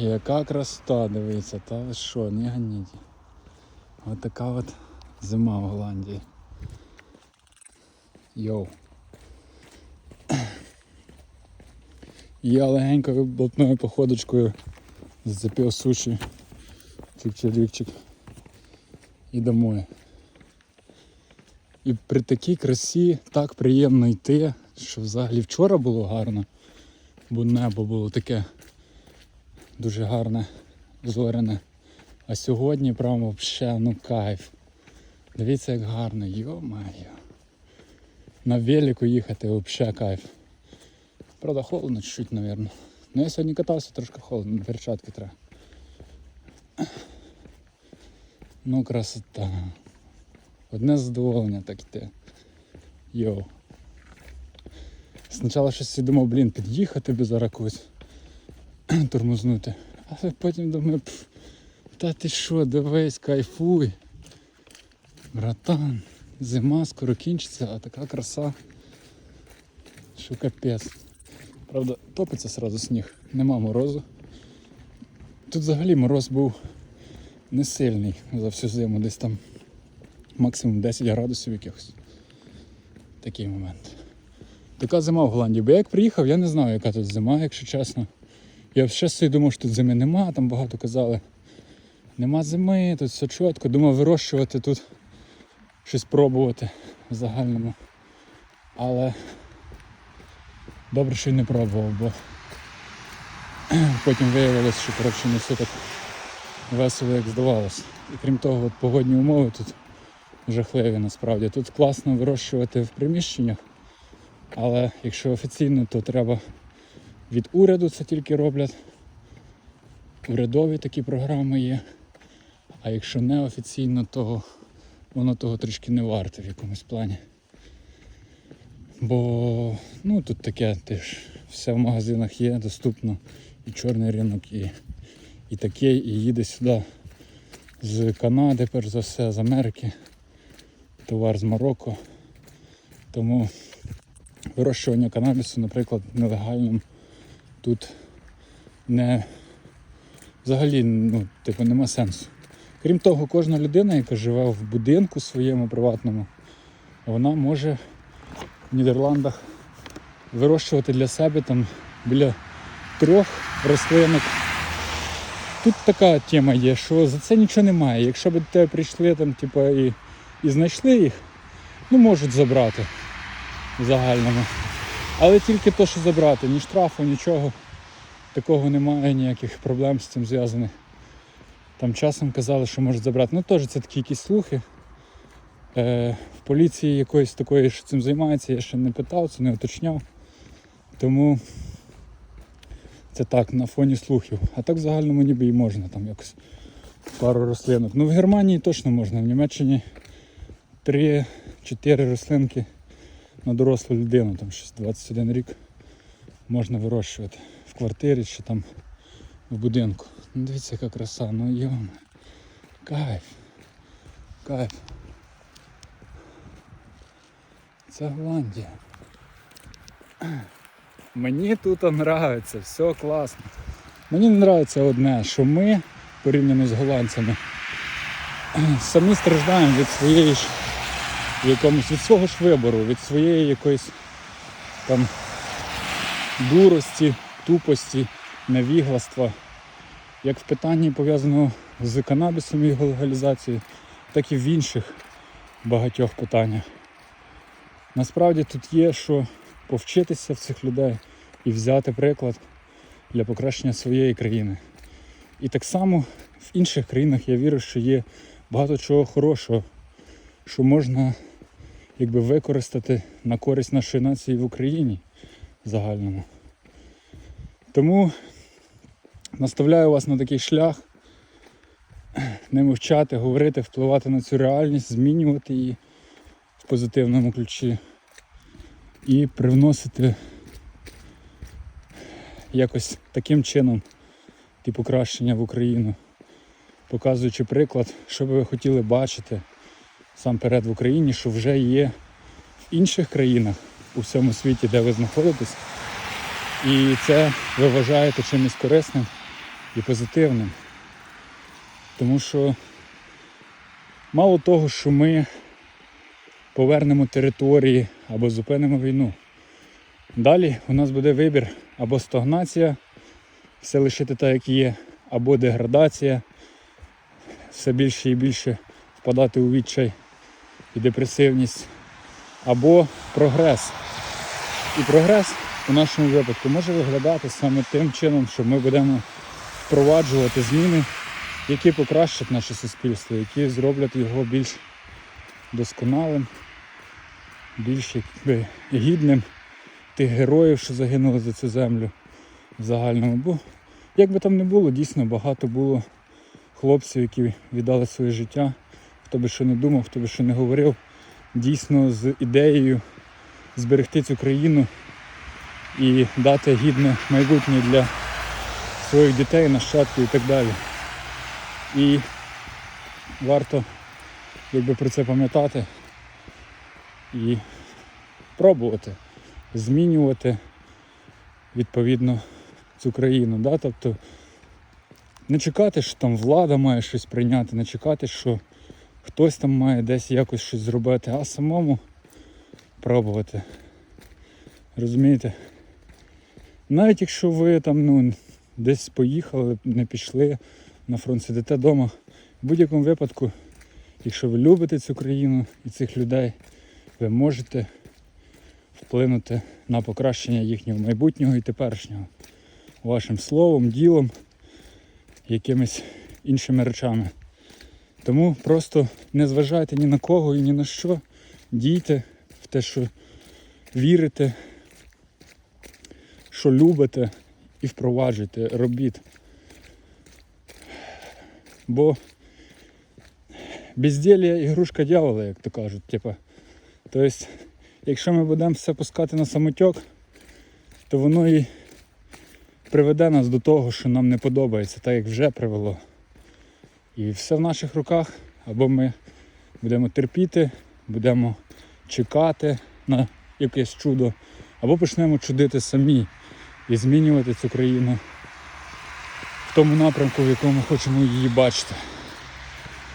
Яка красота, дивіться, та ви що, не ганіть. Ось така от зима в Голландії. Йоу. Я легенькою блатною походочкою зацепив суші. Чик-чирікчик. І домой. І при такій красі так приємно йти, що взагалі вчора було гарно, бо небо було таке дуже гарне, зоряне. А сьогодні прямо взагалі ну кайф. Дивіться як гарно, йо-моє. На велику їхати взагалі кайф. Правда, холодно чуть-чуть, мабуть. Ну я сьогодні катався трошки холодно, перчатки треба. Ну, красота. Одне задоволення так йти. Йоу. Спочатку щось думав, блін, під'їхати би зараз когось тормознути. Але потім думаю, та ти що, дивись, кайфуй. Братан, зима скоро кінчиться, а така краса. Що капець. Правда, топиться сразу сніг, нема морозу. Тут взагалі мороз був не сильний за всю зиму, десь там максимум 10 градусів якихось. Такий момент. Така зима в Голландії. Бо я як приїхав, я не знаю, яка тут зима, якщо чесно. Я ще собі думав, що тут зими нема, там багато казали. Нема зими, тут все чітко. Думав вирощувати тут, щось пробувати в загальному. Але добре, що й не пробував, бо потім виявилось, що коротше не все так весело, як здавалося. І крім того, от погодні умови тут жахливі насправді. Тут класно вирощувати в приміщеннях, але якщо офіційно, то треба від уряду це тільки роблять. Урядові такі програми є. А якщо не офіційно, то воно того трішки не варте в якомусь плані. Бо ну, тут таке теж все в магазинах є, доступно. І чорний ринок, і, і таке, і їде сюди з Канади, перш за все, з Америки, товар з Марокко. Тому вирощування канабісу, наприклад, нелегальним тут не взагалі ну, типу, нема сенсу. Крім того, кожна людина, яка живе в будинку своєму приватному, вона може в Нідерландах вирощувати для себе там біля трьох рослинок. Тут така тема є, що за це нічого немає. Якщо б до тебе прийшли там, типу, і, і знайшли їх, ну можуть забрати в загальному. Але тільки то, що забрати, ні штрафу, нічого. Такого немає, ніяких проблем з цим зв'язаних. Там часом казали, що можуть забрати. Ну теж це такі якісь слухи. Е, в поліції якоїсь такої, що цим займається, я ще не питав, це не уточняв. Тому це так, на фоні слухів. А так в загальному ніби і можна там якось пару рослинок. Ну в Германії точно можна, в Німеччині 3-4 рослинки на дорослу людину, там щось 21 рік можна вирощувати в квартирі чи там в будинку. Ну дивіться, яка краса, ну йома. Кайф. Кайф. Це Голландія. Мені тут нравиться, все класно. Мені не нравиться одне, що ми, порівняно з голландцями, самі страждаємо від своєї ж якомусь від свого ж вибору, від своєї якоїсь там дурості, тупості, невігластва. Як в питанні пов'язаного з канабісом і його легалізацією, так і в інших багатьох питаннях. Насправді тут є що повчитися в цих людей і взяти приклад для покращення своєї країни. І так само в інших країнах я вірю, що є багато чого хорошого, що можна якби, використати на користь нашої нації в Україні загальному. Тому наставляю вас на такий шлях, не мовчати, говорити, впливати на цю реальність, змінювати її в позитивному ключі і привносити якось таким чином ті покращення в Україну, показуючи приклад, що би ви хотіли бачити сам перед в Україні, що вже є в інших країнах у всьому світі, де ви знаходитесь. І це ви вважаєте чимось корисним і позитивним. Тому що мало того, що ми повернемо території або зупинимо війну. Далі у нас буде вибір або стагнація, все лишити так, як є, або деградація, все більше і більше впадати у відчай і депресивність, або прогрес. І прогрес у нашому випадку може виглядати саме тим чином, що ми будемо впроваджувати зміни, які покращать наше суспільство, які зроблять його більш досконалим, більш якби, гідним тих героїв, що загинули за цю землю в загальному. Бо як би там не було, дійсно багато було хлопців, які віддали своє життя, хто би що не думав, хто би що не говорив, дійсно з ідеєю зберегти цю країну і дати гідне майбутнє для своїх дітей, нащадків і так далі. І варто якби про це пам'ятати і пробувати змінювати відповідно цю країну. Да? Тобто не чекати, що там влада має щось прийняти, не чекати, що хтось там має десь якось щось зробити, а самому пробувати. Розумієте? Навіть якщо ви там ну, десь поїхали, не пішли на фронт, сидите вдома, в будь-якому випадку, якщо ви любите цю країну і цих людей, ви можете вплинути на покращення їхнього майбутнього і теперішнього вашим словом, ділом, якимись іншими речами. Тому просто не зважайте ні на кого і ні на що. Дійте в те, що вірите, що любите і впроваджуйте, робіть. Бо безділля ігрушка дьявола, як то кажуть. Типа. Тобто, якщо ми будемо все пускати на самотьок, то воно і приведе нас до того, що нам не подобається, так як вже привело. І все в наших руках, або ми будемо терпіти, будемо чекати на якесь чудо, або почнемо чудити самі і змінювати цю країну в тому напрямку, в якому хочемо її бачити.